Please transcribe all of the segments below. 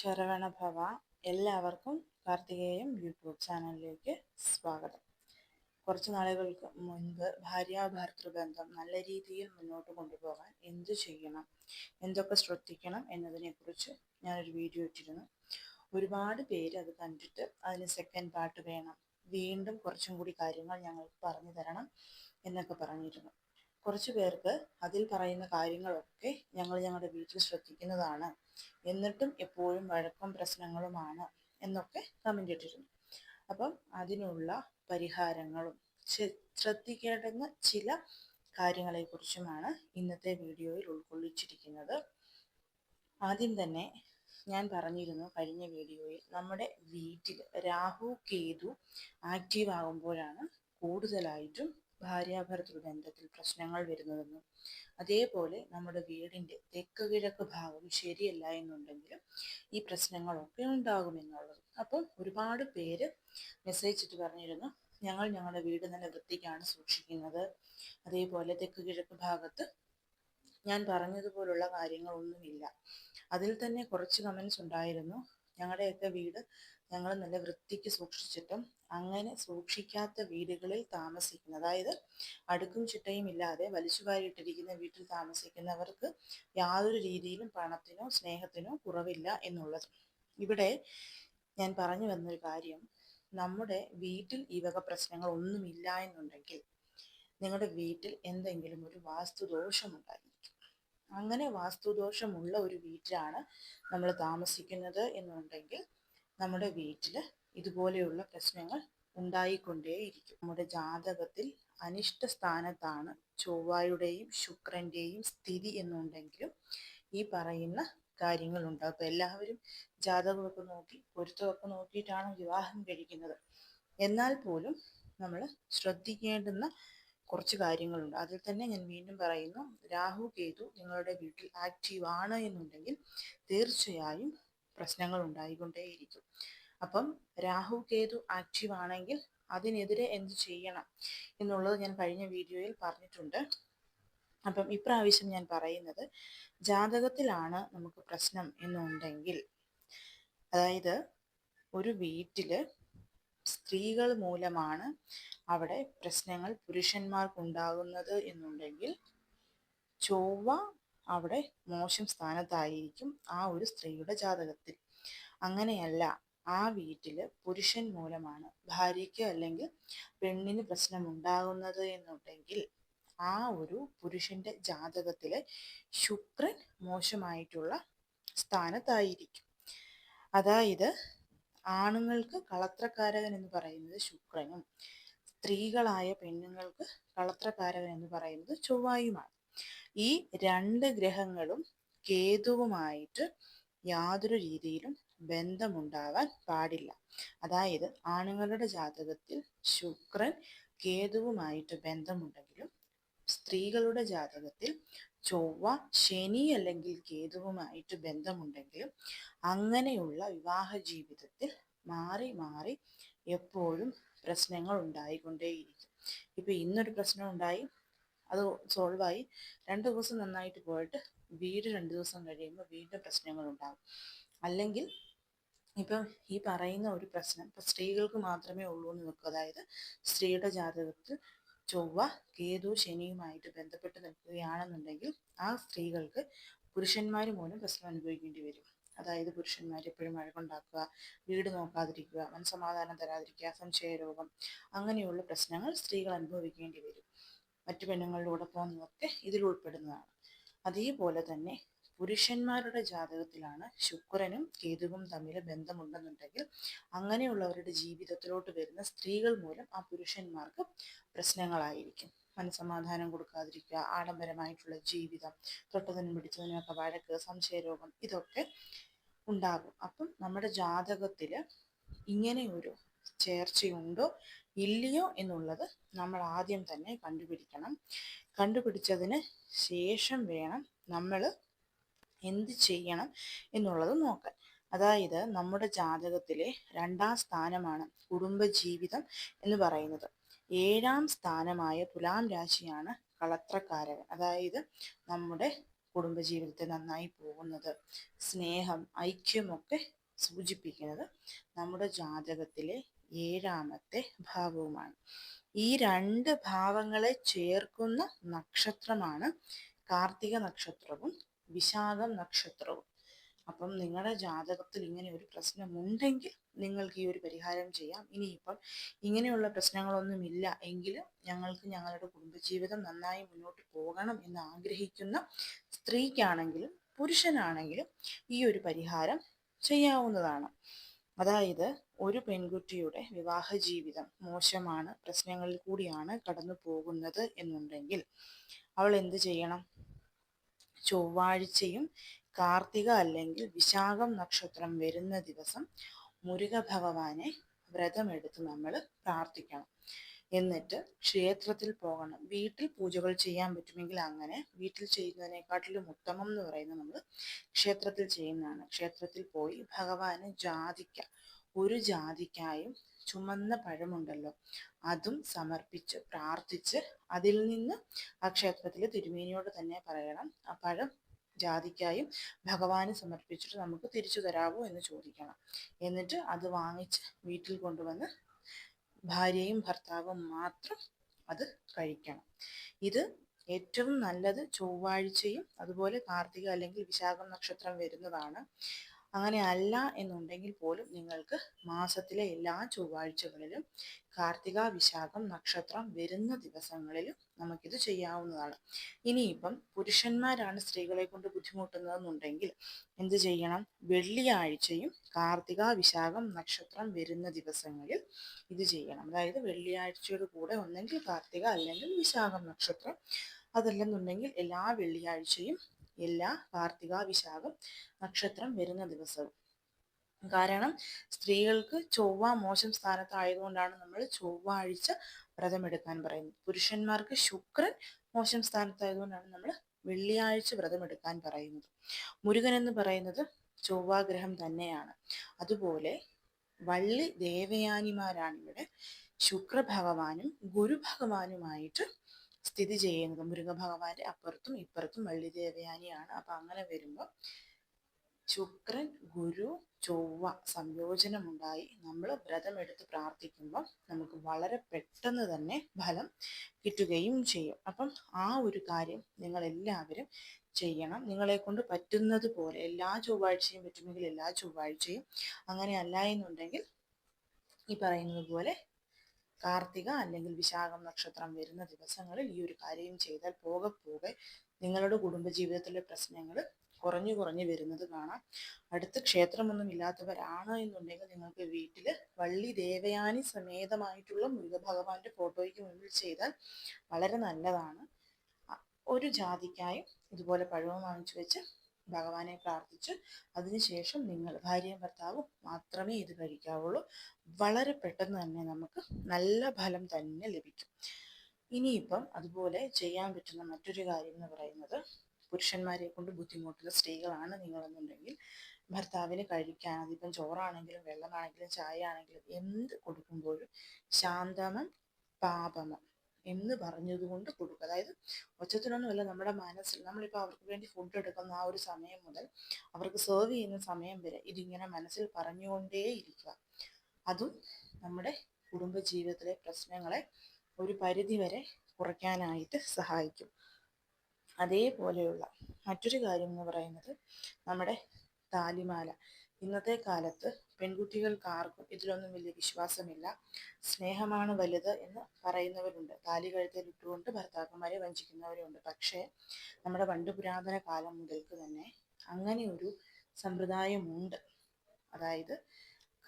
ശരവണ ഭവ എല്ലാവർക്കും കാർത്തികേയം യൂട്യൂബ് ചാനലിലേക്ക് സ്വാഗതം. കുറച്ച് നാളുകൾക്ക് മുൻപ് ഭാര്യാഭർത്തൃ ബന്ധം നല്ല രീതിയിൽ മുന്നോട്ട് കൊണ്ടുപോകാൻ എന്ത് ചെയ്യണം എന്തൊക്കെ ശ്രദ്ധിക്കണം എന്നതിനെക്കുറിച്ച് ഞാനൊരു വീഡിയോ ഇട്ടിരുന്നു. ഒരുപാട് പേര് അത് കണ്ടിട്ട് അതിന് സെക്കൻഡ് പാർട്ട് വേണം. വീണ്ടും കുറച്ചും കൂടി കാര്യങ്ങൾ ഞങ്ങൾക്ക് പറഞ്ഞു തരണം എന്നൊക്കെ പറഞ്ഞിരുന്നു. കുറച്ച് പേർക്ക് അതിൽ പറയുന്ന കാര്യങ്ങളൊക്കെ ഞങ്ങൾ ഞങ്ങളുടെ വീട്ടിൽ ശ്രദ്ധിക്കുന്നതാണ്. എന്നിട്ടും എപ്പോഴും വഴക്കം പ്രശ്നങ്ങളുമാണ് എന്നൊക്കെ കമന്റ് ഇട്ടിരുന്നു. അപ്പം അതിനുള്ള പരിഹാരങ്ങളും ശ്രദ്ധിക്കേണ്ടുന്ന ചില കാര്യങ്ങളെക്കുറിച്ചുമാണ് ഇന്നത്തെ വീഡിയോയിൽ ഉൾക്കൊള്ളിച്ചിരിക്കുന്നത്. ആദ്യം തന്നെ ഞാൻ പറഞ്ഞിരുന്നു കഴിഞ്ഞ വീഡിയോയിൽ നമ്മുടെ വീട്ടിൽ രാഹു കേതു ആക്റ്റീവ് ആകുമ്പോഴാണ് കൂടുതലായിട്ടും ഭാര്യാഭർത്തൃ ബന്ധത്തിൽ പ്രശ്നങ്ങൾ വരുന്നതെന്നും അതേപോലെ നമ്മുടെ വീടിന്റെ തെക്ക് കിഴക്ക് ഭാഗം ശരിയല്ല എന്നുണ്ടെങ്കിലും ഈ പ്രശ്നങ്ങളൊക്കെ ഉണ്ടാകുമെന്നുള്ളത്. അപ്പോൾ ഒരുപാട് പേര് മെസ്സേജ് ഇട്ട് പറഞ്ഞിരുന്നു ഞങ്ങൾ ഞങ്ങളുടെ വീട് നല്ല വൃത്തിക്കാണ് സൂക്ഷിക്കുന്നത്. അതേപോലെ തെക്ക് കിഴക്ക് ഭാഗത്ത് ഞാൻ പറഞ്ഞതുപോലുള്ള കാര്യങ്ങളൊന്നുമില്ല. അതിൽ തന്നെ കുറച്ച് കമൻസ് ഉണ്ടായിരുന്നു. ഞങ്ങളുടെയൊക്കെ വീട് ഞങ്ങൾ നല്ല വൃത്തിക്ക് സൂക്ഷിച്ചിട്ടും അങ്ങനെ സൂക്ഷിക്കാത്ത വീടുകളിൽ താമസിക്കുന്ന അതായത് അടുക്കും ചിട്ടയും ഇല്ലാതെ വലിച്ചുവാരിയിട്ടിരിക്കുന്ന വീട്ടിൽ താമസിക്കുന്നവർക്ക് യാതൊരു രീതിയിലും പണത്തിനോ സ്നേഹത്തിനോ കുറവില്ല എന്നുള്ളത്. ഇവിടെ ഞാൻ പറഞ്ഞു വന്നൊരു കാര്യം. നമ്മുടെ വീട്ടിൽ ഈ വക പ്രശ്നങ്ങൾ ഒന്നുമില്ല എന്നുണ്ടെങ്കിൽ നിങ്ങളുടെ വീട്ടിൽ എന്തെങ്കിലും ഒരു വാസ്തുദോഷമുണ്ടായിരിക്കും. അങ്ങനെ വാസ്തുദോഷമുള്ള ഒരു വീട്ടിലാണ് നമ്മൾ താമസിക്കുന്നത് എന്നുണ്ടെങ്കിൽ നമ്മുടെ വീട്ടിൽ ഇതുപോലെയുള്ള പ്രശ്നങ്ങൾ ഉണ്ടായിക്കൊണ്ടേയിരിക്കും. നമ്മുടെ ജാതകത്തിൽ അനിഷ്ട സ്ഥാനത്താണ് ചൊവ്വായുടെയും ശുക്രന്റെയും സ്ഥിതി എന്നുണ്ടെങ്കിലും ഈ പറയുന്ന കാര്യങ്ങളുണ്ടാവും അപ്പോൾ എല്ലാവരും ജാതകമൊക്കെ നോക്കി പൊരുത്തമൊക്കെ നോക്കിയിട്ടാണ് വിവാഹം കഴിക്കുന്നത്. എന്നാൽ പോലും നമ്മൾ ശ്രദ്ധിക്കേണ്ടുന്ന കുറച്ച് കാര്യങ്ങളുണ്ട്. അതിൽ തന്നെ ഞാൻ വീണ്ടും പറയുന്നു രാഹു കേതു നിങ്ങളുടെ വീട്ടിൽ ആക്റ്റീവ് ആണ് എന്നുണ്ടെങ്കിൽ തീർച്ചയായും പ്രശ്നങ്ങൾ ഉണ്ടായിക്കൊണ്ടേയിരിക്കും അപ്പം രാഹു കേതു ആക്റ്റീവ് ആണെങ്കിൽ അതിനെതിരെ എന്ത് ചെയ്യണം എന്നുള്ളത് ഞാൻ കഴിഞ്ഞ വീഡിയോയിൽ പറഞ്ഞിട്ടുണ്ട്. അപ്പം ഇപ്രാവശ്യം ഞാൻ പറയുന്നത് ജാതകത്തിലാണ് നമുക്ക് പ്രശ്നം എന്നുണ്ടെങ്കിൽ അതായത് ഒരു വീട്ടിൽ സ്ത്രീകൾ മൂലമാണ് അവിടെ പ്രശ്നങ്ങൾ പുരുഷന്മാർക്കുണ്ടാകുന്നത് എന്നുണ്ടെങ്കിൽ ചൊവ്വ അവിടെ മോശം സ്ഥാനത്തായിരിക്കും ആ ഒരു സ്ത്രീയുടെ ജാതകത്തിൽ. അങ്ങനെയല്ല ആ വീട്ടിൽ പുരുഷൻ മൂലമാണ് ഭാര്യയ്ക്ക് അല്ലെങ്കിൽ പെണ്ണിന് പ്രശ്നമുണ്ടാകുന്നത് എന്നുണ്ടെങ്കിൽ ആ ഒരു പുരുഷന്റെ ജാതകത്തിലെ ശുക്രൻ മോശമായിട്ടുള്ള സ്ഥാനത്തായിരിക്കും. അതായത് ആണുങ്ങൾക്ക് കളത്രക്കാരകൻ എന്ന് പറയുന്നത് ശുക്രനും സ്ത്രീകളായ പെണ്ണുങ്ങൾക്ക് കളത്രക്കാരകൻ എന്ന് പറയുന്നത് ചൊവ്വായുമാണ്. ഈ രണ്ട് ഗ്രഹങ്ങളും കേതുവുമായിട്ട് യാതൊരു രീതിയിലും ബന്ധമുണ്ടാവാൻ പാടില്ല. അതായത് ആണുങ്ങളുടെ ജാതകത്തിൽ ശുക്രൻ കേതുവുമായിട്ട് ബന്ധമുണ്ടെങ്കിലും സ്ത്രീകളുടെ ജാതകത്തിൽ ചൊവ്വ ശനി അല്ലെങ്കിൽ കേതുവുമായിട്ട് ബന്ധമുണ്ടെങ്കിലും അങ്ങനെയുള്ള വിവാഹ ജീവിതത്തിൽ മാറി മാറി എപ്പോഴും പ്രശ്നങ്ങൾ ഉണ്ടായിക്കൊണ്ടേയിരിക്കും. ഇപ്പൊ ഇന്നൊരു പ്രശ്നം ഉണ്ടായി. അത് സോൾവായി രണ്ട് ദിവസം നന്നായിട്ട് പോയിട്ട് വീട് രണ്ട് ദിവസം കഴിയുമ്പോൾ വീണ്ടും പ്രശ്നങ്ങൾ ഉണ്ടാകും അല്ലെങ്കിൽ ഇപ്പം ഈ പറയുന്ന ഒരു പ്രശ്നം ഇപ്പം സ്ത്രീകൾക്ക് മാത്രമേ ഉള്ളൂ എന്ന് വെക്കുക. അതായത് സ്ത്രീയുടെ ജാതകത്തിൽ ചൊവ്വ കേതു ശനിയുമായിട്ട് ബന്ധപ്പെട്ട് നിൽക്കുകയാണെന്നുണ്ടെങ്കിൽ ആ സ്ത്രീകൾക്ക് പുരുഷന്മാർ മൂലം പ്രശ്നം അനുഭവിക്കേണ്ടി വരും. അതായത് പുരുഷന്മാർ എപ്പോഴും വഴക്കുണ്ടാക്കുക വീട് നോക്കാതിരിക്കുക മനസമാധാനം തരാതിരിക്കുക സംശയരോഗം അങ്ങനെയുള്ള പ്രശ്നങ്ങൾ സ്ത്രീകൾ അനുഭവിക്കേണ്ടി വരും. മറ്റു പെണ്ണുങ്ങളിലൂടെ പോകുന്നതൊക്കെ ഇതിൽ ഉൾപ്പെടുന്നതാണ്. അതേപോലെ തന്നെ പുരുഷന്മാരുടെ ജാതകത്തിലാണ് ശുക്രനും കേതുവും തമ്മിൽ ബന്ധമുണ്ടെന്നുണ്ടെങ്കിൽ അങ്ങനെയുള്ളവരുടെ ജീവിതത്തിലോട്ട് വരുന്ന സ്ത്രീകൾ മൂലം ആ പുരുഷന്മാർക്ക് പ്രശ്നങ്ങളായിരിക്കും. മനസമാധാനം കൊടുക്കാതിരിക്കുക ആഡംബരമായിട്ടുള്ള ജീവിതം തൊട്ടതിനും പിടിച്ചതിനുമൊക്കെ വഴക്ക് സംശയരോഗം ഇതൊക്കെ ഉണ്ടാകും. അപ്പം നമ്മുടെ ജാതകത്തിൽ ഇങ്ങനെ ഒരു ചേർച്ചയുണ്ടോ ഇല്ലയോ എന്നുള്ളത് നമ്മൾ ആദ്യം തന്നെ കണ്ടുപിടിക്കണം. കണ്ടുപിടിച്ചതിന് ശേഷം വേണം നമ്മൾ എന്ത് ചെയ്യണം എന്നുള്ളത് നോക്കാൻ. അതായത് നമ്മുടെ ജാതകത്തിലെ രണ്ടാം സ്ഥാനമാണ് കുടുംബജീവിതം എന്ന് പറയുന്നത്. ഏഴാം സ്ഥാനമായ തുലാം രാശിയാണ് കളത്രക്കാരകൻ. അതായത് നമ്മുടെ കുടുംബജീവിതത്തെ നന്നായി പോകുന്നത്. സ്നേഹം ഐക്യമൊക്കെ സൂചിപ്പിക്കുന്നത് നമ്മുടെ ജാതകത്തിലെ ഏഴാമത്തെ ഭാവവുമാണ്. ഈ രണ്ട് ഭാവങ്ങളെ ചേർക്കുന്ന നക്ഷത്രമാണ് കാർത്തിക നക്ഷത്രവും വിശാഖം നക്ഷത്രവും. അപ്പം നിങ്ങളുടെ ജാതകത്തിൽ ഇങ്ങനെ ഒരു പ്രശ്നമുണ്ടെങ്കിൽ നിങ്ങൾക്ക് ഈ ഒരു പരിഹാരം ചെയ്യാം. ഇനിയിപ്പം ഇങ്ങനെയുള്ള പ്രശ്നങ്ങളൊന്നുമില്ല എങ്കിലും ഞങ്ങൾക്ക് ഞങ്ങളുടെ കുടുംബജീവിതം നന്നായി മുന്നോട്ട് പോകണം എന്ന് ആഗ്രഹിക്കുന്ന സ്ത്രീക്കാണെങ്കിലും പുരുഷനാണെങ്കിലും ഈ ഒരു പരിഹാരം ചെയ്യാവുന്നതാണ്. അതായത് ഒരു പെൺകുട്ടിയുടെ വിവാഹ ജീവിതം മോശമാണ് പ്രശ്നങ്ങളിൽ കൂടിയാണ് കടന്നു പോകുന്നത് എന്നുണ്ടെങ്കിൽ അവൾ എന്ത് ചെയ്യണം? ചൊവ്വാഴ്ചയും കാർത്തിക അല്ലെങ്കിൽ വിശാഖം നക്ഷത്രം വരുന്ന ദിവസം മുരുക ഭഗവാനെ വ്രതമെടുത്ത് നമ്മൾ പ്രാർത്ഥിക്കണം. എന്നിട്ട് ക്ഷേത്രത്തിൽ പോകണം. വീട്ടിൽ പൂജകൾ ചെയ്യാൻ പറ്റുമെങ്കിൽ അങ്ങനെ വീട്ടിൽ ചെയ്യുന്നതിനെക്കാട്ടിലും ഉത്തമം എന്ന് പറയുന്നത് നമ്മൾ ക്ഷേത്രത്തിൽ ചെയ്യുന്നതാണ്. ക്ഷേത്രത്തിൽ പോയി ഭഗവാന് ജാതിക്ക ഒരു ജാതിക്കായും ചുമന്ന പഴമുണ്ടല്ലോ അതും സമർപ്പിച്ച് പ്രാർത്ഥിച്ച് അതിൽ നിന്ന് ആ ക്ഷേത്രത്തിലെ തിരുമേനിയോട് തന്നെ പറയണം. ആ പഴം ജാതിക്കായും ഭഗവാന് സമർപ്പിച്ചിട്ട് നമുക്ക് തിരിച്ചു തരാവോ എന്ന് ചോദിക്കണം. എന്നിട്ട് അത് വാങ്ങിച്ച് വീട്ടിൽ കൊണ്ടുവന്ന് ഭാര്യയും ഭർത്താവും മാത്രം അത് കഴിക്കണം. ഇത് ഏറ്റവും നല്ലത് ചൊവ്വാഴ്ചയും അതുപോലെ കാർത്തിക അല്ലെങ്കിൽ വിശാഖം നക്ഷത്രം വരുന്നതാണ്. അങ്ങനെ അല്ല എന്നുണ്ടെങ്കിൽ പോലും നിങ്ങൾക്ക് മാസത്തിലെ എല്ലാ ചൊവ്വാഴ്ചകളിലും കാർത്തിക വിശാഖം നക്ഷത്രം വരുന്ന ദിവസങ്ങളിലും നമുക്കിത് ചെയ്യാവുന്നതാണ്. ഇനിയിപ്പം പുരുഷന്മാരാണ് സ്ത്രീകളെ കൊണ്ട് ബുദ്ധിമുട്ടുന്നതെന്നുണ്ടെങ്കിൽ എന്ത് ചെയ്യണം? വെള്ളിയാഴ്ചയും കാർത്തിക വിശാഖം നക്ഷത്രം വരുന്ന ദിവസങ്ങളിൽ ഇത് ചെയ്യണം. അതായത് വെള്ളിയാഴ്ചയുടെ കൂടെ ഒന്നെങ്കിൽ കാർത്തിക അല്ലെങ്കിൽ വിശാഖം നക്ഷത്രം അതല്ലെന്നുണ്ടെങ്കിൽ എല്ലാ വെള്ളിയാഴ്ചയും എല്ലാ കാർത്തിക വിശാഖം നക്ഷത്രം വരുന്ന ദിവസവും കാരണം സ്ത്രീകൾക്ക് ചൊവ്വ മോശം സ്ഥാനത്തായതുകൊണ്ടാണ് നമ്മൾ ചൊവ്വാഴ്ച വ്രതമെടുക്കാൻ പറയുന്നത്. പുരുഷന്മാർക്ക് ശുക്രൻ മോശം സ്ഥാനത്തായതുകൊണ്ടാണ് നമ്മൾ വെള്ളിയാഴ്ച വ്രതമെടുക്കാൻ പറയുന്നത്. മുരുകൻ എന്ന് പറയുന്നത് ചൊവ്വാഗ്രഹം തന്നെയാണ്. അതുപോലെ വള്ളി ദേവയാനിമാരാണ് ഇവിടെ. ശുക്രഭഗവാനും ഗുരുഭഗവാനുമായിട്ട് സ്ഥിതി ചെയ്യുന്നത്. മുരുക ഭഗവാന്റെ അപ്പുറത്തും ഇപ്പുറത്തും വള്ളി ദേവയാനിയാണ് അപ്പൊ അങ്ങനെ വരുമ്പോൾ ശുക്രൻ ഗുരു ചൊവ്വ സംയോജനമുണ്ടായി. നമ്മൾ വ്രതമെടുത്ത് പ്രാർത്ഥിക്കുമ്പോൾ നമുക്ക് വളരെ പെട്ടെന്ന് തന്നെ ഫലം കിട്ടുകയും ചെയ്യും. അപ്പം ആ ഒരു കാര്യം നിങ്ങൾ എല്ലാവരും ചെയ്യണം. നിങ്ങളെ കൊണ്ട് പറ്റുന്നത് പോലെ എല്ലാ ചൊവ്വാഴ്ചയും പറ്റുമെങ്കിൽ എല്ലാ ചൊവ്വാഴ്ചയും അങ്ങനെ അല്ല എന്നുണ്ടെങ്കിൽ ഈ പറയുന്നത് പോലെ കാർത്തിക അല്ലെങ്കിൽ വിശാഖം നക്ഷത്രം വരുന്ന ദിവസങ്ങളിൽ ഈ ഒരു കാര്യം ചെയ്താൽ പോകെ പോകെ നിങ്ങളുടെ കുടുംബജീവിതത്തിലെ പ്രശ്നങ്ങൾ കുറഞ്ഞു കുറഞ്ഞു വരുന്നത് കാണാം. അടുത്ത് ക്ഷേത്രമൊന്നും ഇല്ലാത്തവരാണ് എന്നുണ്ടെങ്കിൽ നിങ്ങൾക്ക് വീട്ടിൽ വള്ളി ദേവയാനി സമേതമായിട്ടുള്ള മൃഗഭഗവാന്റെ ഫോട്ടോയ്ക്ക് മുന്നിൽ ചെയ്താൽ വളരെ നല്ലതാണ്. ഒരു ജാതിക്കായും ഇതുപോലെ പഴവും വാങ്ങിച്ചു വെച്ച് ഭഗവാനെ പ്രാർത്ഥിച്ച് അതിനുശേഷം നിങ്ങൾ ഭാര്യയും ഭർത്താവും മാത്രമേ ഇത് കഴിക്കാവുള്ളൂ. വളരെ പെട്ടെന്ന് തന്നെ നമുക്ക് നല്ല ഫലം തന്നെ ലഭിക്കും. ഇനിയിപ്പം അതുപോലെ ചെയ്യാൻ പറ്റുന്ന മറ്റൊരു കാര്യം എന്ന് പറയുന്നത് പുരുഷന്മാരെ കൊണ്ട് ബുദ്ധിമുട്ടുന്ന സ്ത്രീകളാണ് നിങ്ങളെന്നുണ്ടെങ്കിൽ ഭർത്താവിന് കഴിക്കാൻ അതിപ്പം ചോറാണെങ്കിലും വെള്ളമാണെങ്കിലും ചായ ആണെങ്കിലും എന്ത് കൊടുക്കുമ്പോഴും ശാന്തമം പാപമം എന്ന് പറഞ്ഞതുകൊണ്ട് കൊടുക്കുക. അതായത് ഒച്ചത്തിനൊന്നുമല്ല നമ്മുടെ മനസ്സിൽ നമ്മളിപ്പോൾ അവർക്ക് വേണ്ടി ഫുഡ് എടുക്കുന്ന ആ ഒരു സമയം മുതൽ അവർക്ക് സെർവ് ചെയ്യുന്ന സമയം വരെ ഇതിങ്ങനെ മനസ്സിൽ പറഞ്ഞുകൊണ്ടേയിരിക്കുക അതും നമ്മുടെ കുടുംബ ജീവിതത്തിലെ പ്രശ്നങ്ങളെ ഒരു പരിധി വരെ കുറയ്ക്കാനായിട്ട് സഹായിക്കും. അതേപോലെയുള്ള മറ്റൊരു കാര്യം എന്ന് പറയുന്നത് നമ്മുടെ താലിമാല. ഇന്നത്തെ കാലത്ത് പെൺകുട്ടികൾക്ക് ആർക്കും ഇതിലൊന്നും വലിയ വിശ്വാസമില്ല. സ്നേഹമാണ് വലുത് എന്ന് പറയുന്നവരുണ്ട്. താലി കഴുത്തിൽ ഇട്ടുകൊണ്ട് ഭർത്താക്കന്മാരെ വഞ്ചിക്കുന്നവരുണ്ട്. പക്ഷേ നമ്മുടെ പണ്ട് പുരാതന കാലം മുതൽക്ക് തന്നെ അങ്ങനെ ഒരു സമ്പ്രദായമുണ്ട്. അതായത്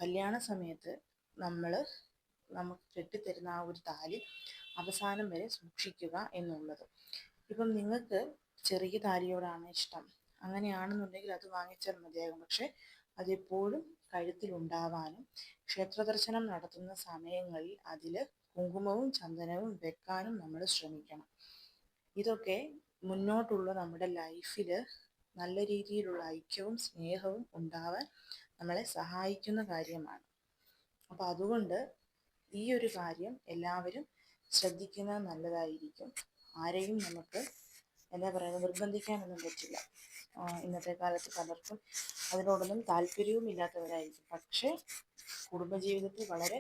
കല്യാണ സമയത്ത് നമ്മൾ നമുക്ക് കെട്ടിത്തരുന്ന ആ ഒരു താലി അവസാനം വരെ സൂക്ഷിക്കുക എന്നുള്ളത്. ഇപ്പം നിങ്ങൾക്ക് ചെറിയ താലിയോടാണ് ഇഷ്ടം. അങ്ങനെയാണെന്നുണ്ടെങ്കിൽ അത് വാങ്ങിച്ചാൽ മതിയാകും. പക്ഷെ അതെപ്പോഴും കഴുത്തിലുണ്ടാവാനും ക്ഷേത്ര ദർശനം നടത്തുന്ന സമയങ്ങളിൽ അതിൽ കുങ്കുമവും ചന്ദനവും വെക്കാനും നമ്മൾ ശ്രമിക്കണം. ഇതൊക്കെ മുന്നോട്ടുള്ള നമ്മുടെ ലൈഫിൽ നല്ല രീതിയിലുള്ള ഐക്യവും സ്നേഹവും ഉണ്ടാവാൻ നമ്മളെ സഹായിക്കുന്ന കാര്യമാണ്. അപ്പോൾ അതുകൊണ്ട് ഈ ഒരു കാര്യം എല്ലാവരും ശ്രദ്ധിക്കുന്നത് നല്ലതായിരിക്കും. ആരെയും നമുക്ക് എന്താ പറയുക നിർബന്ധിക്കാനൊന്നും പറ്റില്ല. ഇന്നത്തെ കാലത്ത് പലർക്കും അതിനോടൊന്നും താല്പര്യവും ഇല്ലാത്തവരായിരിക്കും പക്ഷേ കുടുംബജീവിതത്തിൽ വളരെ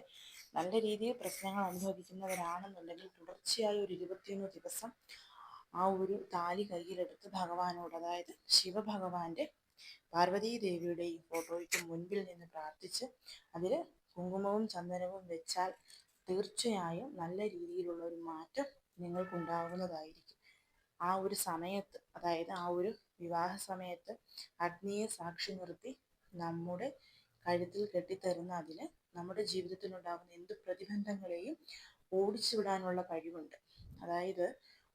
നല്ല രീതിയിൽ പ്രശ്നങ്ങൾ അനുഭവിക്കുന്നവരാണെന്നുണ്ടെങ്കിൽ തുടർച്ചയായി ഒരു ഇരുപത്തിയൊന്ന് ദിവസം ആ ഒരു താലി കയ്യിലെടുത്ത് ഭഗവാനോട് അതായത് ശിവഭഗവാന്റെ പാർവതീ ദേവിയുടെയും ഫോട്ടോയ്ക്ക് മുൻപിൽ നിന്ന് പ്രാർത്ഥിച്ച് അതിൽ കുങ്കുമവും ചന്ദനവും വെച്ചാൽ തീർച്ചയായും നല്ല രീതിയിലുള്ള ഒരു മാറ്റം നിങ്ങൾക്കുണ്ടാകുന്നതായിരിക്കും ആ ഒരു സമയത്ത് അതായത് ആ ഒരു വിവാഹ സമയത്ത് അഗ്നിയെ സാക്ഷി നിർത്തി നമ്മുടെ കഴുത്തിൽ കെട്ടിത്തരുന്ന അതിന് നമ്മുടെ ജീവിതത്തിലുണ്ടാകുന്ന എന്ത് പ്രതിബന്ധങ്ങളെയും ഓടിച്ചു വിടാനുള്ള കഴിവുണ്ട്. അതായത്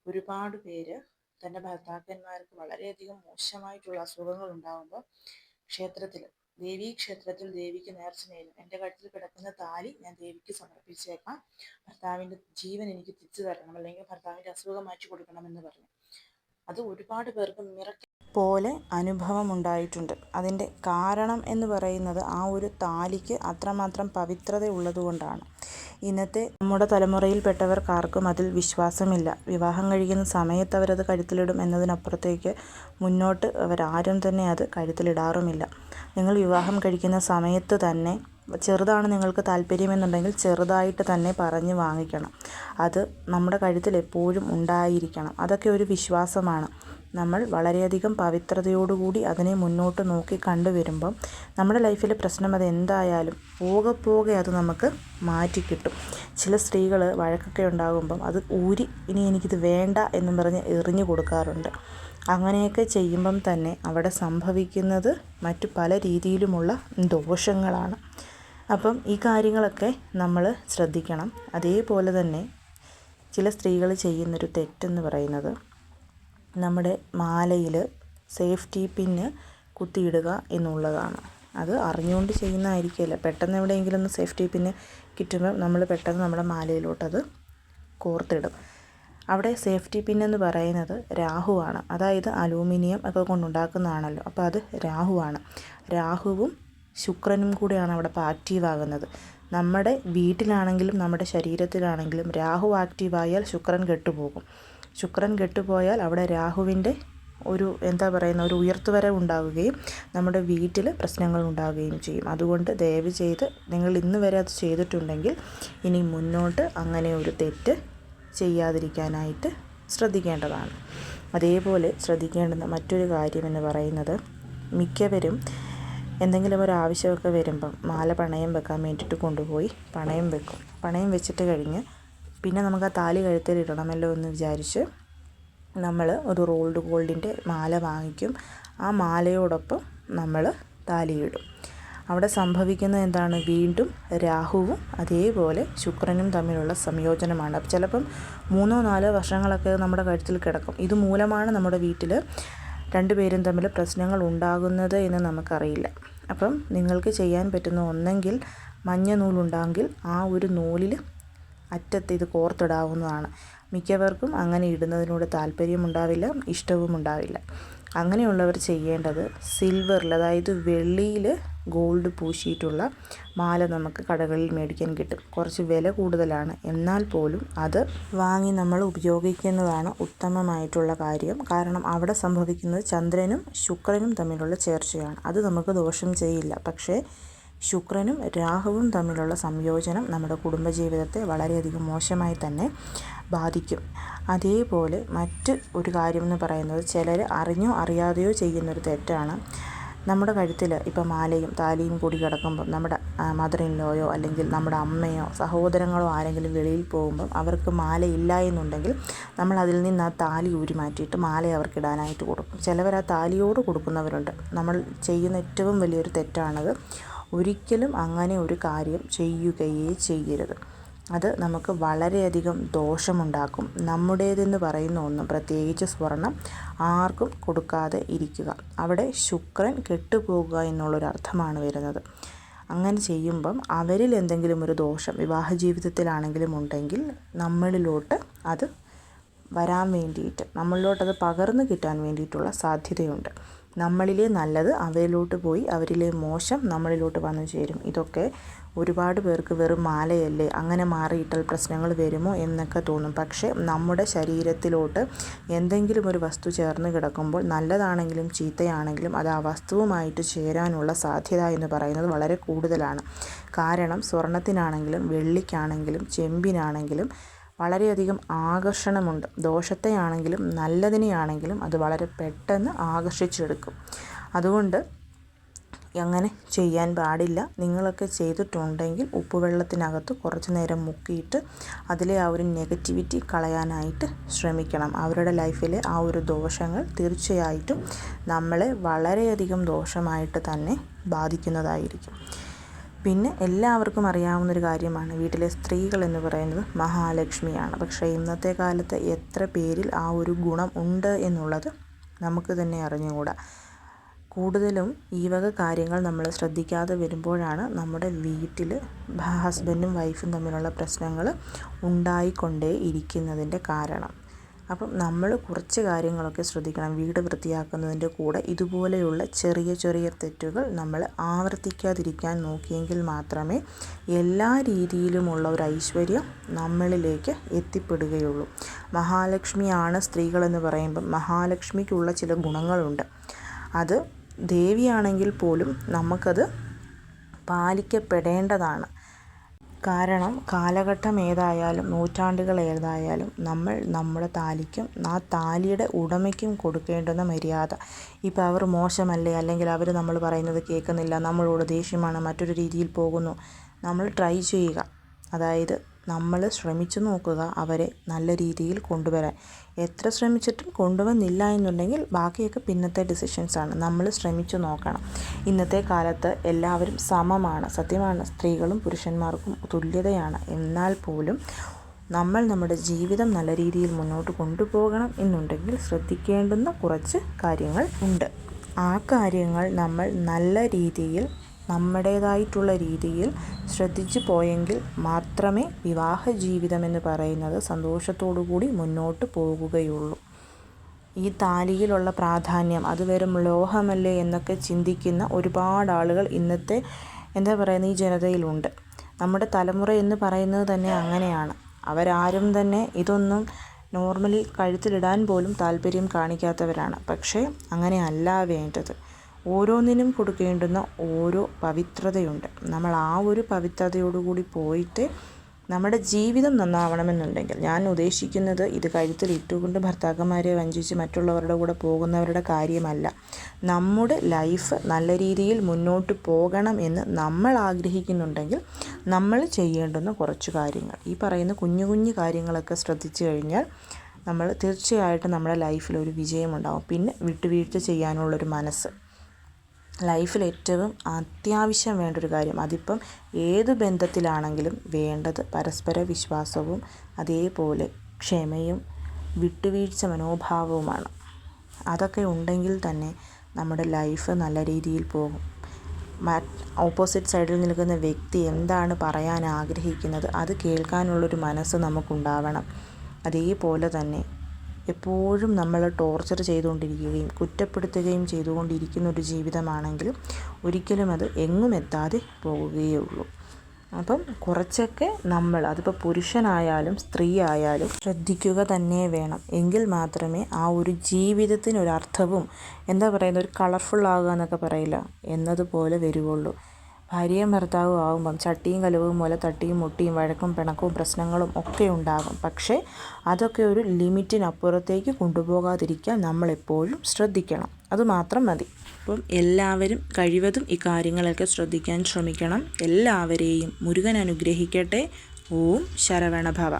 ഒരുപാട് പേര് തന്റെ ഭർത്താക്കന്മാർക്ക് വളരെയധികം മോശമായിട്ടുള്ള അസുഖങ്ങൾ ഉണ്ടാകുമ്പോൾ ക്ഷേത്രത്തിൽ ദേവീ ക്ഷേത്രത്തിൽ ദേവിക്ക് നേർച്ച നേരും. എന്റെ കഴുത്തിൽ കിടക്കുന്ന താലി ഞാൻ ദേവിക്ക് സമർപ്പിച്ചേക്കാം. ഭർത്താവിന്റെ ജീവൻ എനിക്ക് തിരിച്ചു തരണം അല്ലെങ്കിൽ ഭർത്താവിന്റെ അസുഖം മാറ്റി കൊടുക്കണം എന്ന് പറഞ്ഞു. അത് ഒരുപാട് പേർക്ക് മിറക്ക പോലെ അനുഭവം ഉണ്ടായിട്ടുണ്ട് അതിന്റെ കാരണം എന്ന് പറയുന്നത് ആ ഒരു താലിക്ക് അത്രമാത്രം പവിത്രത ഉള്ളതുകൊണ്ടാണ് ഇന്നത്തെ നമ്മുടെ തലമുറയിൽപ്പെട്ടവർക്കാർക്കും അതിൽ വിശ്വാസമില്ല. വിവാഹം കഴിക്കുന്ന സമയത്ത് അവരത് കഴുത്തിലിടും എന്നതിനപ്പുറത്തേക്ക് മുന്നോട്ട് അവരാരും തന്നെ അത് കഴുത്തിലിടാറുമില്ല നിങ്ങൾ വിവാഹം കഴിക്കുന്ന സമയത്ത് തന്നെ ചെറുതാണ് നിങ്ങൾക്ക് താല്പര്യമെന്നുണ്ടെങ്കിൽ ചെറുതായിട്ട് തന്നെ പറഞ്ഞ് വാങ്ങിക്കണം. അത് നമ്മുടെ കഴുത്തിൽ എപ്പോഴും ഉണ്ടായിരിക്കണം. അതൊക്കെ ഒരു വിശ്വാസമാണ്. നമ്മൾ വളരെയധികം പവിത്രതയോടുകൂടി അതിനെ മുന്നോട്ട് നോക്കി കണ്ടുവരുമ്പം നമ്മുടെ ലൈഫിലെ പ്രശ്നം അത് എന്തായാലും പോകെ പോകെ അത് നമുക്ക് മാറ്റിക്കിട്ടും ചില സ്ത്രീകൾ വഴക്കൊക്കെ ഉണ്ടാകുമ്പം അത് ഊരി ഇനി എനിക്കിത് വേണ്ട എന്നും പറഞ്ഞ് എറിഞ്ഞു കൊടുക്കാറുണ്ട്. അങ്ങനെയൊക്കെ ചെയ്യുമ്പം തന്നെ അവിടെ സംഭവിക്കുന്നത് മറ്റു പല രീതിയിലുമുള്ള ദോഷങ്ങളാണ്. അപ്പം ഈ കാര്യങ്ങളൊക്കെ നമ്മൾ ശ്രദ്ധിക്കണം. അതേപോലെ തന്നെ ചില സ്ത്രീകൾ ചെയ്യുന്നൊരു തെറ്റെന്ന് പറയുന്നത് നമ്മുടെ മാലയിൽ സേഫ്റ്റി പിന്ന് കുത്തിയിടുക എന്നുള്ളതാണ്. അത് അറിഞ്ഞുകൊണ്ട് ചെയ്യുന്നതായിരിക്കില്ല പെട്ടെന്ന് എവിടെയെങ്കിലും ഒന്ന് സേഫ്റ്റി പിന്ന് കിട്ടുമ്പോൾ നമ്മൾ പെട്ടെന്ന് നമ്മുടെ മാലയിലോട്ടത് കോർത്തിടും. അവിടെ സേഫ്റ്റി പിൻ എന്ന് പറയുന്നത് രാഹുവാണ്. അതായത് അലൂമിനിയം ഒക്കെ കൊണ്ടുണ്ടാക്കുന്നതാണല്ലോ. അപ്പോൾ അത് രാഹുവാണ്. രാഹുവും ശുക്രനും കൂടിയാണ് അവിടെ ഇപ്പോൾ ആക്റ്റീവ് ആകുന്നത്. നമ്മുടെ വീട്ടിലാണെങ്കിലും നമ്മുടെ ശരീരത്തിലാണെങ്കിലും രാഹു ആക്റ്റീവായാൽ ശുക്രൻ കെട്ടുപോകും. ശുക്രൻ കെട്ടുപോയാൽ അവിടെ രാഹുവിന്റെ ഒരു എന്താ പറയുന്ന ഒരു ഉയർത്തുവരവ് ഉണ്ടാവുകയും നമ്മുടെ വീട്ടിൽ പ്രശ്നങ്ങൾ ഉണ്ടാവുകയും ചെയ്യും. അതുകൊണ്ട് ദയവ് ചെയ്ത് നിങ്ങൾ ഇന്ന് വരെ അത് ചെയ്തിട്ടുണ്ടെങ്കിൽ ഇനി മുന്നോട്ട് അങ്ങനെ ഒരു തെറ്റ് ചെയ്യാതിരിക്കാനായിട്ട് ശ്രദ്ധിക്കേണ്ടതാണ്. അതേപോലെ ശ്രദ്ധിക്കേണ്ടുന്ന മറ്റൊരു കാര്യം എന്ന് പറയുന്നത് മിക്കവരും എന്തെങ്കിലും ഒരു ആവശ്യമൊക്കെ വരുമ്പം മാല പണയം വെക്കാൻ വേണ്ടിയിട്ട് കൊണ്ടുപോയി പണയം വെക്കും. പണയം വെച്ചിട്ട് കഴിഞ്ഞ് പിന്നെ നമുക്ക് ആ താലി കഴുത്തിൽ ഇടണമല്ലോ എന്ന് വിചാരിച്ച് നമ്മൾ ഒരു റോൾഡ് ഗോൾഡിന്റെ മാല വാങ്ങിക്കും. ആ മാലയോടൊപ്പം നമ്മൾ താലിയിടും അവിടെ സംഭവിക്കുന്നത് എന്താണ്? വീണ്ടും രാഹുവും അതേപോലെ ശുക്രനും തമ്മിലുള്ള സംയോജനമാണ്. അപ്പം ചിലപ്പം മൂന്നോ നാലോ വർഷങ്ങളൊക്കെ നമ്മുടെ കഴുത്തിൽ കിടക്കും. ഇത് മൂലമാണ് നമ്മുടെ വീട്ടിൽ രണ്ടുപേരും തമ്മിൽ പ്രശ്നങ്ങൾ ഉണ്ടാകുന്നത് എന്ന് നമുക്കറിയില്ല. അപ്പം നിങ്ങൾക്ക് ചെയ്യാൻ പറ്റുന്ന ഒന്നെങ്കിൽ മഞ്ഞ നൂലുണ്ടെങ്കിൽ ആ ഒരു നൂലിൽ അറ്റത്ത് ഇത് കോർത്തിടാവുന്നതാണ്. മിക്കവർക്കും അങ്ങനെ ഇടുന്നതിനോട് താല്പര്യമുണ്ടാവില്ല ഇഷ്ടവും ഉണ്ടാവില്ല അങ്ങനെയുള്ളവർ ചെയ്യേണ്ടത് സിൽവറിൽ അതായത് വെള്ളിയിൽ ഗോൾഡ് പൂശിയിട്ടുള്ള മാല നമുക്ക് കടകളിൽ മേടിക്കാൻ കിട്ടും. കുറച്ച് വില കൂടുതലാണ്. എന്നാൽ പോലും അത് വാങ്ങി നമ്മൾ ഉപയോഗിക്കുന്നതാണ് ഉത്തമമായിട്ടുള്ള കാര്യം. കാരണം അവിടെ സംഭവിക്കുന്നത് ചന്ദ്രനും ശുക്രനും തമ്മിലുള്ള ചേർച്ചയാണ്. അത് നമുക്ക് ദോഷം ചെയ്യില്ല. പക്ഷേ ശുക്രനും രാഹുവും തമ്മിലുള്ള സംയോജനം നമ്മുടെ കുടുംബജീവിതത്തെ വളരെയധികം മോശമായി തന്നെ ബാധിക്കും. അതേപോലെ മറ്റ് ഒരു കാര്യമെന്ന് പറയുന്നത് ചിലർ അറിഞ്ഞോ അറിയാതെയോ ചെയ്യുന്നൊരു തെറ്റാണ്. നമ്മുടെ കഴുത്തിൽ ഇപ്പം മാലയും താലിയും കൂടി കിടക്കുമ്പം നമ്മുടെ മദർ ലോയോ അല്ലെങ്കിൽ നമ്മുടെ അമ്മയോ സഹോദരങ്ങളോ ആരെങ്കിലും വെളിയിൽ പോകുമ്പം അവർക്ക് മാല ഇല്ല എന്നുണ്ടെങ്കിൽ നമ്മൾ അതിൽ നിന്ന് ആ താലി ഊരി മാറ്റിയിട്ട് മാല അവർക്ക് ഇടാനായിട്ട് കൊടുക്കും. ചിലവർ ആ താലിയോട് കൊടുക്കുന്നവരുണ്ട്. നമ്മൾ ചെയ്യുന്ന ഏറ്റവും വലിയൊരു തെറ്റാണത് ഒരിക്കലും അങ്ങനെ ഒരു കാര്യം ചെയ്യുകയേ ചെയ്യരുത്. അത് നമുക്ക് വളരെയധികം ദോഷമുണ്ടാക്കും. നമ്മുടേതെന്ന് പറയുന്ന ഒന്നും പ്രത്യേകിച്ച് സ്വർണം ആർക്കും കൊടുക്കാതെ ഇരിക്കുക. അവിടെ ശുക്രൻ കെട്ടുപോകുക എന്നുള്ളൊരർത്ഥമാണ് വരുന്നത്. അങ്ങനെ ചെയ്യുമ്പം അവരിൽ എന്തെങ്കിലും ഒരു ദോഷം വിവാഹ ജീവിതത്തിലാണെങ്കിലും ഉണ്ടെങ്കിൽ നമ്മളിലോട്ട് അത് വരാൻ വേണ്ടിയിട്ട് നമ്മളിലോട്ടത് പകർന്നു കിട്ടാൻ വേണ്ടിയിട്ടുള്ള സാധ്യതയുണ്ട്. നമ്മളിലെ നല്ലത് അവരിലോട്ട് പോയി അവരിലെ മോശം നമ്മളിലോട്ട് വന്നു ചേരും. ഇതൊക്കെ ഒരുപാട് പേർക്ക് വെറും മാലയല്ലേ? അങ്ങനെ മാറിയിട്ടാൽ പ്രശ്നങ്ങൾ വരുമോ എന്നൊക്കെ തോന്നും. പക്ഷേ നമ്മുടെ ശരീരത്തിലോട്ട് എന്തെങ്കിലും ഒരു വസ്തു ചേർന്ന് കിടക്കുമ്പോൾ നല്ലതാണെങ്കിലും ചീത്തയാണെങ്കിലും അത് ആ വസ്തുവുമായിട്ട് ചേരാനുള്ള സാധ്യത എന്ന് പറയുന്നത് വളരെ കൂടുതലാണ്. കാരണം സ്വർണത്തിനാണെങ്കിലും വെള്ളിക്കാണെങ്കിലും ചെമ്പിനാണെങ്കിലും വളരെയധികം ആകർഷണമുണ്ട്. ദോഷത്തെയാണെങ്കിലും നല്ലതിനെയാണെങ്കിലും അത് വളരെ പെട്ടെന്ന് ആകർഷിച്ചെടുക്കും. അതുകൊണ്ട് അങ്ങനെ ചെയ്യാൻ പാടില്ല. നിങ്ങളൊക്കെ ചെയ്തിട്ടുണ്ടെങ്കിൽ ഉപ്പുവെള്ളത്തിനകത്ത് കുറച്ച് നേരം മുക്കിയിട്ട് അതിലെ ആ ഒരു നെഗറ്റിവിറ്റി കളയാനായിട്ട് ശ്രമിക്കണം. അവരുടെ ലൈഫിലെ ആ ഒരു ദോഷങ്ങൾ തീർച്ചയായിട്ടും നമ്മളെ വളരെയധികം ദോഷമായിട്ട് തന്നെ ബാധിക്കുന്നതായിരിക്കും. പിന്നെ എല്ലാവർക്കും അറിയാവുന്നൊരു കാര്യമാണ്. വീട്ടിലെ സ്ത്രീകൾ എന്ന് പറയുന്നത് മഹാലക്ഷ്മിയാണ്. പക്ഷേ ഇന്നത്തെ കാലത്ത് എത്ര പേരിൽ ആ ഒരു ഗുണം ഉണ്ട് എന്നുള്ളത് നമുക്ക് തന്നെ അറിഞ്ഞുകൂടാ. കൂടുതലും ഈ വക കാര്യങ്ങൾ നമ്മൾ ശ്രദ്ധിക്കാതെ വരുമ്പോഴാണ് നമ്മുടെ വീട്ടിൽ ഹസ്ബൻഡും വൈഫും തമ്മിലുള്ള പ്രശ്നങ്ങൾ ഉണ്ടായിക്കൊണ്ടേ ഇരിക്കുന്നതിന്റെ കാരണം. അപ്പം നമ്മൾ കുറച്ച് കാര്യങ്ങളൊക്കെ ശ്രദ്ധിക്കണം. വീട് വൃത്തിയാക്കുന്നതിന്റെ കൂടെ ഇതുപോലെയുള്ള ചെറിയ ചെറിയ തെറ്റുകൾ നമ്മൾ ആവർത്തിക്കാതിരിക്കാൻ നോക്കിയെങ്കിൽ മാത്രമേ എല്ലാ രീതിയിലുമുള്ള ഒരു ഐശ്വര്യം നമ്മളിലേക്ക് എത്തിപ്പെടുകയുള്ളൂ. മഹാലക്ഷ്മിയാണ് സ്ത്രീകളെന്ന് പറയുമ്പം മഹാലക്ഷ്മിക്കുള്ള ചില ഗുണങ്ങളുണ്ട്. അത് ദേവിയാണെങ്കിൽ പോലും നമുക്കത് പാലിക്കപ്പെടേണ്ടതാണ്. കാരണം കാലഘട്ടം ഏതായാലും നൂറ്റാണ്ടുകൾ ഏതായാലും നമ്മൾ നമ്മുടെ താലിക്കും ആ താലിയുടെ ഉടമയ്ക്കും കൊടുക്കേണ്ടുന്ന മര്യാദ. ഇപ്പോൾ അവർ മോശമല്ലേ? അല്ലെങ്കിൽ അവർ നമ്മൾ പറയുന്നത് കേൾക്കുന്നില്ല നമ്മളോട് ദേഷ്യമാണ് മറ്റൊരു രീതിയിൽ പോകുന്നു. നമ്മൾ ട്രൈ ചെയ്യുക. അതായത് നമ്മൾ ശ്രമിച്ചു നോക്കുക അവരെ നല്ല രീതിയിൽ കൊണ്ടുവരാൻ. എത്ര ശ്രമിച്ചിട്ടും കൊണ്ടുവന്നില്ല എന്നുണ്ടെങ്കിൽ ബാക്കിയൊക്കെ പിന്നത്തെ ഡിസിഷൻസാണ് നമ്മൾ ശ്രമിച്ചു നോക്കണം. ഇന്നത്തെ കാലത്ത് എല്ലാവരും സമമാണ്. സത്യമാണ് സ്ത്രീകളും പുരുഷന്മാർക്കും തുല്യതയാണ്. എന്നാൽ പോലും നമ്മൾ നമ്മുടെ ജീവിതം നല്ല രീതിയിൽ മുന്നോട്ട് കൊണ്ടുപോകണം എന്നുണ്ടെങ്കിൽ ശ്രദ്ധിക്കേണ്ടുന്ന കുറച്ച് കാര്യങ്ങൾ ഉണ്ട്. ആ കാര്യങ്ങൾ നമ്മൾ നല്ല രീതിയിൽ നമ്മുടേതായിട്ടുള്ള രീതിയിൽ ശ്രദ്ധിച്ചു പോയെങ്കിൽ മാത്രമേ വിവാഹ ജീവിതമെന്ന് പറയുന്നത് സന്തോഷത്തോടു കൂടി മുന്നോട്ട് പോകുകയുള്ളൂ. ഈ താലിയിലുള്ള പ്രാധാന്യം അത് വെറും ലോഹമല്ലേ എന്നൊക്കെ ചിന്തിക്കുന്ന ഒരുപാട് ആളുകൾ ഇന്നത്തെ എന്താ പറയുന്ന ഈ ജനതയിലുണ്ട്. നമ്മുടെ തലമുറ എന്ന് പറയുന്നത് തന്നെ അങ്ങനെയാണ്. അവരാരും തന്നെ ഇതൊന്നും നോർമലി കഴുത്തിലിടാൻ പോലും താല്പര്യം കാണിക്കാത്തവരാണ്. പക്ഷേ അങ്ങനെയല്ല വേണ്ടത്. ഓരോന്നിനും കൊടുക്കേണ്ടുന്ന ഓരോ പവിത്രതയുണ്ട്. നമ്മൾ ആ ഒരു പവിത്രതയോടുകൂടി പോയിട്ട് നമ്മുടെ ജീവിതം നന്നാവണമെന്നുണ്ടെങ്കിൽ ഞാൻ ഉദ്ദേശിക്കുന്നത് ഇത് കഴുത്തിൽ ഇട്ടുകൊണ്ട് ഭർത്താക്കന്മാരെ വഞ്ചിച്ച് മറ്റുള്ളവരുടെ കൂടെ പോകുന്നവരുടെ കാര്യമല്ല. നമ്മുടെ ലൈഫ് നല്ല രീതിയിൽ മുന്നോട്ട് പോകണം എന്ന് നമ്മൾ ആഗ്രഹിക്കുന്നുണ്ടെങ്കിൽ നമ്മൾ ചെയ്യേണ്ടുന്ന കുറച്ച് കാര്യങ്ങൾ. ഈ പറയുന്ന കുഞ്ഞു കുഞ്ഞു കാര്യങ്ങളൊക്കെ ശ്രദ്ധിച്ചു കഴിഞ്ഞാൽ നമ്മൾ തീർച്ചയായിട്ടും നമ്മുടെ ലൈഫിൽ ഒരു വിജയമുണ്ടാകും പിന്നെ വിട്ടുവീഴ്ച ചെയ്യാനുള്ളൊരു മനസ്സ്. ലൈഫിൽ ഏറ്റവും അത്യാവശ്യം വേണ്ട ഒരു കാര്യം. അതിപ്പം ഏത് ബന്ധത്തിലാണെങ്കിലും വേണ്ടത് പരസ്പര വിശ്വാസവും അതേപോലെ ക്ഷമയും വിട്ടുവീഴ്ച മനോഭാവവുമാണ്. അതൊക്കെ ഉണ്ടെങ്കിൽ തന്നെ നമ്മുടെ ലൈഫ് നല്ല രീതിയിൽ പോകും. ഓപ്പോസിറ്റ് സൈഡിൽ നിൽക്കുന്ന വ്യക്തി എന്താണ് പറയാൻ ആഗ്രഹിക്കുന്നത്? അത് കേൾക്കാനുള്ളൊരു മനസ്സ് നമുക്കുണ്ടാവണം. അതേപോലെ തന്നെ എപ്പോഴും നമ്മൾ ടോർച്ചർ ചെയ്തുകൊണ്ടിരിക്കുകയും കുറ്റപ്പെടുത്തുകയും ചെയ്തുകൊണ്ടിരിക്കുന്ന ഒരു ജീവിതമാണെങ്കിൽ ഒരിക്കലും അത് എങ്ങും എത്താതെ പോവുകയുള്ളൂ അപ്പം കുറച്ചൊക്കെ നമ്മൾ അതിപ്പോൾ പുരുഷനായാലും സ്ത്രീ ആയാലും ശ്രദ്ധിക്കുക തന്നെ വേണം. എങ്കിൽ മാത്രമേ ആ ഒരു ജീവിതത്തിനൊരർത്ഥവും എന്താ പറയുന്നത് ഒരു കളർഫുൾ ആകുക എന്നൊക്കെ പറയില്ല എന്നതുപോലെ വരുവുള്ളൂ. ഭാര്യയും ഭർത്താവും ആകുമ്പം ചട്ടിയും കലവും പോലെ തട്ടിയും മുട്ടിയും വഴക്കും പിണക്കവും പ്രശ്നങ്ങളും ഒക്കെ ഉണ്ടാകും. പക്ഷേ അതൊക്കെ ഒരു ലിമിറ്റിനപ്പുറത്തേക്ക് കൊണ്ടുപോകാതിരിക്കാൻ നമ്മളെപ്പോഴും ശ്രദ്ധിക്കണം. അതുമാത്രം മതി. അപ്പം എല്ലാവരും കഴിവതും ഈ കാര്യങ്ങളൊക്കെ ശ്രദ്ധിക്കാൻ ശ്രമിക്കണം. എല്ലാവരെയും മുരുകൻ അനുഗ്രഹിക്കട്ടെ. ഓം ശരവണഭവ.